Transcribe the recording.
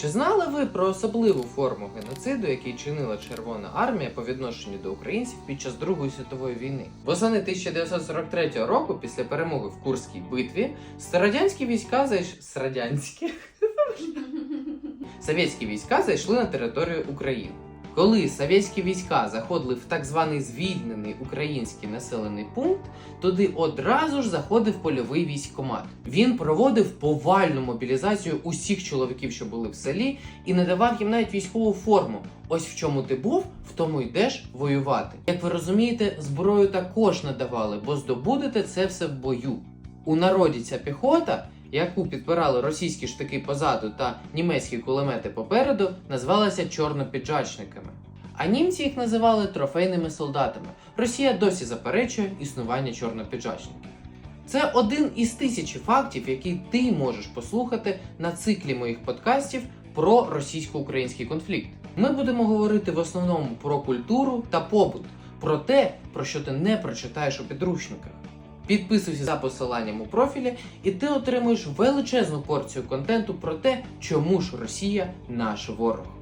Чи знали ви про особливу форму геноциду, який чинила Червона армія по відношенню до українців під час Другої світової війни? Восени 1943 року, після перемоги в Курській битві, радянські війська зайш... радянські совєтські війська зайшли на територію України. Коли совєтські війська заходили в так званий звільнений український населений пункт, туди одразу ж заходив польовий військкомат. Він проводив повальну мобілізацію усіх чоловіків, що були в селі, і не давав їм навіть військову форму. Ось в чому ти був, в тому йдеш воювати. Як ви розумієте, зброю також надавали, бо здобудете це все в бою. У народі ця піхота, яку підпирали російські штики позаду та німецькі кулемети попереду, назвалася чорнопіджачниками. А німці їх називали трофейними солдатами. Росія досі заперечує існування чорнопіджачників. Це один із тисячі фактів, які ти можеш послухати на циклі моїх подкастів про російсько-український конфлікт. Ми будемо говорити в основному про культуру та побут, про те, про що ти не прочитаєш у підручниках. Підписуйся за посиланням у профілі, і ти отримуєш величезну порцію контенту про те, чому ж Росія наш ворог.